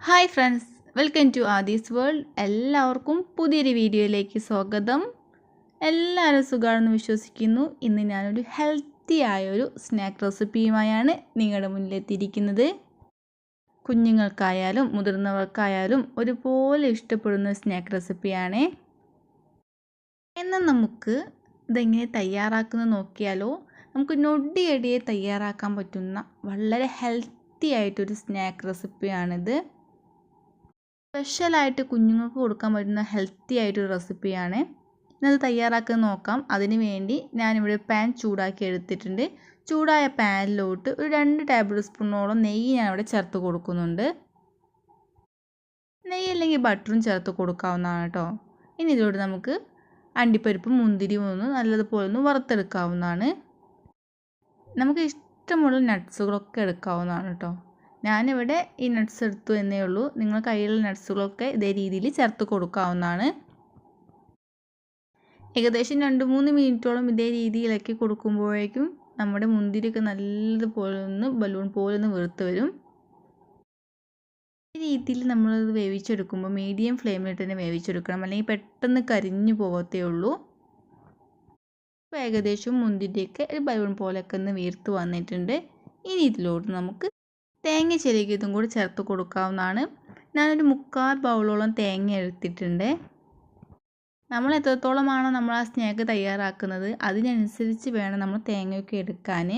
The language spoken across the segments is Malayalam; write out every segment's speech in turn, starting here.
Hi friends welcome to Aadi's world എല്ലാവർക്കും പുതിയൊരു വീഡിയോയിലേക്ക് സ്വാഗതം. എല്ലാവരും സുഖമാണെന്ന് വിശ്വസിക്കുന്നു. ഇന്ന് ഞാനൊരു ഹെൽത്തി ആയൊരു സ്നാക്ക് റെസിപ്പിയുമായാണ് നിങ്ങളുടെ മുന്നിലെത്തിയിരിക്കുന്നത്. കുഞ്ഞുങ്ങൾക്കായാലും മുതിർന്നവർക്കായാലും ഒരുപോലെ ഇഷ്ടപ്പെടുന്ന സ്നാക്ക് റെസിപ്പിയാണ് എന്നാൽ നമുക്ക് ഇതെങ്ങനെ തയ്യാറാക്കുന്നത് നോക്കിയാലോ നമുക്ക് നൊടിയടിയെ തയ്യാറാക്കാൻ പറ്റുന്ന വളരെ ഹെൽത്തി ആയിട്ടൊരു സ്നാക്ക് റെസിപ്പിയാണിത് സ്പെഷ്യലായിട്ട് കുഞ്ഞുങ്ങൾക്ക് കൊടുക്കാൻ പറ്റുന്ന ഹെൽത്തി ആയിട്ടൊരു റെസിപ്പിയാണ്. ഇന്നത് തയ്യാറാക്കാൻ നോക്കാം. അതിന് വേണ്ടി ഞാനിവിടെ പാൻ ചൂടാക്കി എടുത്തിട്ടുണ്ട്. ചൂടായ പാനിലോട്ട് ഒരു രണ്ട് ടേബിൾ സ്പൂണോളം നെയ്യ് ഞാൻ ഇവിടെ ചേർത്ത് കൊടുക്കുന്നുണ്ട്. നെയ്യ് അല്ലെങ്കിൽ ബട്ടറും ചേർത്ത് കൊടുക്കാവുന്നതാണ് കേട്ടോ. ഇനി ഇതിലൂടെ നമുക്ക് അണ്ടിപ്പരിപ്പും മുന്തിരിയും ഒന്ന് നല്ലതുപോലെ ഒന്ന് വറുത്തെടുക്കാവുന്നതാണ്. നമുക്ക് ഇഷ്ടമുള്ള നട്ട്സുകളൊക്കെ എടുക്കാവുന്നതാണ് കേട്ടോ. ഞാനിവിടെ ഈ നട്ട്സ് എടുത്തു എന്നേ ഉള്ളൂ. നിങ്ങൾ കയ്യിലുള്ള നട്ട്സുകളൊക്കെ ഇതേ രീതിയിൽ ചേർത്ത് കൊടുക്കാവുന്നതാണ്. ഏകദേശം രണ്ട് മൂന്ന് മിനിറ്റോളം ഇതേ രീതിയിലാക്കി കൊടുക്കുമ്പോഴേക്കും നമ്മുടെ മുന്തിരിയൊക്കെ നല്ലതുപോലെ ഒന്ന് ബലൂൺ പോലെ ഒന്ന് വെറുത്ത് വരും. ഈ രീതിയിൽ നമ്മളത് വേവിച്ചെടുക്കുമ്പോൾ മീഡിയം ഫ്ലെയിമിൽ തന്നെ വേവിച്ചെടുക്കണം. അല്ലെങ്കിൽ പെട്ടെന്ന് കരിഞ്ഞു പോകത്തേ ഉള്ളൂ. ഇപ്പോൾ ഏകദേശം മുന്തിരിയൊക്കെ ഒരു ബലൂൺ പോലെയൊക്കെ ഒന്ന് വീർത്ത് വന്നിട്ടുണ്ട്. ഈ രീതിയിലോട്ട് നമുക്ക് തേങ്ങ ചിരകിയതും കൂടി ചേർത്ത് കൊടുക്കാവുന്നതാണ്. ഞാനൊരു മുക്കാൽ ബൗളോളം തേങ്ങ എടുത്തിട്ടുണ്ട്. നമ്മൾ എത്രത്തോളമാണോ നമ്മൾ ആ സ്നാക്ക് തയ്യാറാക്കുന്നത് അതിനനുസരിച്ച് വേണം നമ്മൾ തേങ്ങയൊക്കെ എടുക്കാൻ.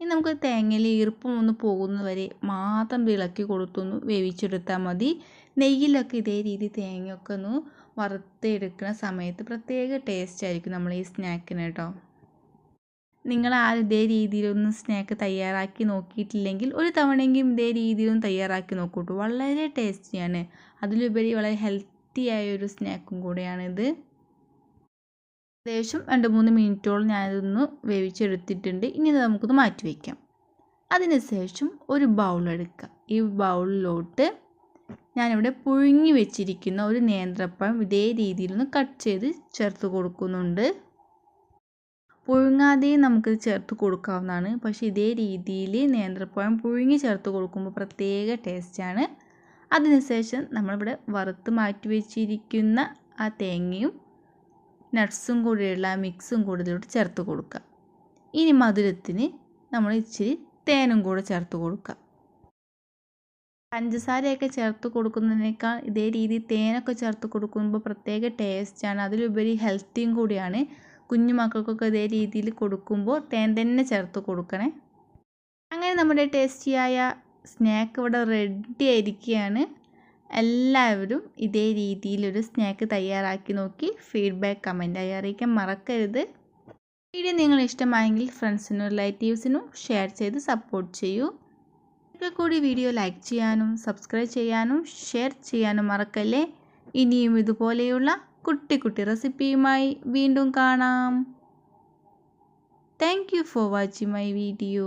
ഇനി നമുക്ക് തേങ്ങയിൽ ഈർപ്പം ഒന്ന് പോകുന്നവരെ മാത്രം വിളക്കി കൊടുത്തൊന്ന് വേവിച്ചെടുത്താൽ മതി. നെയ്യിലൊക്കെ ഇതേ രീതി തേങ്ങയൊക്കെ ഒന്ന് വറുത്തെടുക്കുന്ന സമയത്ത് പ്രത്യേക ടേസ്റ്റ് ആയിരിക്കും നമ്മൾ ഈ സ്നാക്കിന് കേട്ടോ. നിങ്ങൾ ആ ഇതേ രീതിയിലൊന്നും സ്നാക്ക് തയ്യാറാക്കി നോക്കിയിട്ടില്ലെങ്കിൽ ഒരു തവണയെങ്കിലും ഇതേ രീതിയിലൊന്നും തയ്യാറാക്കി നോക്കൂട്ടോ. വളരെ ടേസ്റ്റിയാണ്. അതിലുപരി വളരെ ഹെൽത്തി ആയ ഒരു സ്നാക്കും കൂടെയാണിത് ഏകദേശം രണ്ട് മൂന്ന് മിനിറ്റോളം ഞാനിതൊന്ന് വേവിച്ചെടുത്തിട്ടുണ്ട്. ഇനി നമുക്കൊന്ന് മാറ്റി വയ്ക്കാം. അതിനുശേഷം ഒരു ബൗൾ എടുക്കുക ഈ ബൗളിലോട്ട് ഞാനിവിടെ പുഴുങ്ങി വെച്ചിരിക്കുന്ന ഒരു നേന്ത്രപ്പഴം ഇതേ രീതിയിലൊന്ന് കട്ട് ചെയ്ത് ചേർത്ത് കൊടുക്കുന്നുണ്ട്. പുഴുങ്ങാതെയും നമുക്ക് ചേർത്ത് കൊടുക്കാവുന്നതാണ്. പക്ഷേ ഇതേ രീതിയിൽ നേന്ത്രപ്പഴം പുഴുങ്ങി ചേർത്ത് കൊടുക്കുമ്പോൾ പ്രത്യേക ടേസ്റ്റാണ്. അതിനുശേഷം നമ്മളിവിടെ വറുത്ത് മാറ്റി വെച്ചിരിക്കുന്ന ആ തേങ്ങയും നട്ട്സും കൂടിയുള്ള മിക്സും കൂടി ഇതിലോട്ട് ചേർത്ത് കൊടുക്കുക. ഇനി മധുരത്തിന് നമ്മൾ ഇച്ചിരി തേനും കൂടെ ചേർത്ത് കൊടുക്കുക. പഞ്ചസാരയൊക്കെ ചേർത്ത് കൊടുക്കുന്നതിനേക്കാൾ ഇതേ രീതിയിൽ തേനൊക്കെ ചേർത്ത് കൊടുക്കുമ്പോൾ പ്രത്യേക ടേസ്റ്റാണ്. അതിലുപരി ഹെൽത്തിയും കൂടിയാണ്. കുഞ്ഞു മക്കൾക്കൊക്കെ ഇതേ രീതിയിൽ കൊടുക്കുമ്പോൾ തേൻ തന്നെ ചേർത്ത് കൊടുക്കണേ. അങ്ങനെ നമ്മുടെ ടേസ്റ്റിയായ സ്നാക്ക് ഇവിടെ റെഡി ആയിരിക്കുകയാണ്. എല്ലാവരും ഇതേ രീതിയിലൊരു സ്നാക്ക് തയ്യാറാക്കി നോക്കി ഫീഡ്ബാക്ക് കമന്റായി അറിയിക്കാൻ മറക്കരുത്. വീഡിയോ നിങ്ങൾ ഇഷ്ടമായെങ്കിൽ ഫ്രണ്ട്സിനും റിലേറ്റീവ്സിനും ഷെയർ ചെയ്ത് സപ്പോർട്ട് ചെയ്യൂ. ഒരിക്കൽ കൂടി വീഡിയോ ലൈക്ക് ചെയ്യാനും സബ്സ്ക്രൈബ് ചെയ്യാനും ഷെയർ ചെയ്യാനും മറക്കല്ലേ? ഇനിയും ഇതുപോലെയുള്ള കുട്ടി കുട്ടി റെസിപ്പിയുമായി വീണ്ടും കാണാം. Thank you for watching my video